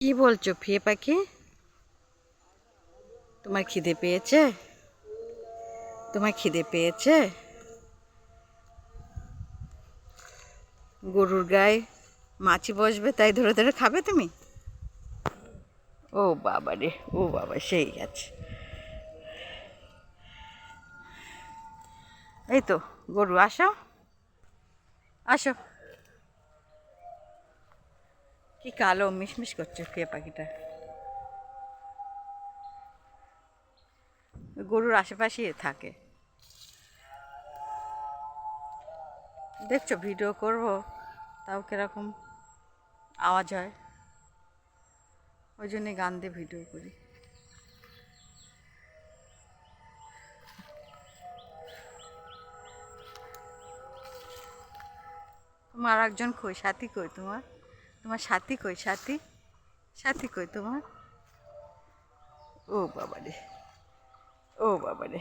কি বলছো, ফিয়ে পাখি? তোমার খিদে পেয়েছে? তোমার খিদে পেয়েছে? গরুর গায়ে মাছি বসবে, তাই ধরে ধরে খাবে তুমি? ও বাবা রে, ও বাবা, সেই আছে। এই তো, গরু, আসো। আসো। কি কালো মিশমিশ করছে ফিয়া পাখিটা? গরুর আশেপাশে থাকে। দেখছ, ভিডিও করব, তাও কীরকম আওয়াজ হয়। ওই জন্যে গান দিয়ে ভিডিও করি। তোমার একজন কই? সাথী কই তোমার? তোমার সাথী কই? সাথী? সাথী কই তোমার? ও বাবা রে ও বাবা রে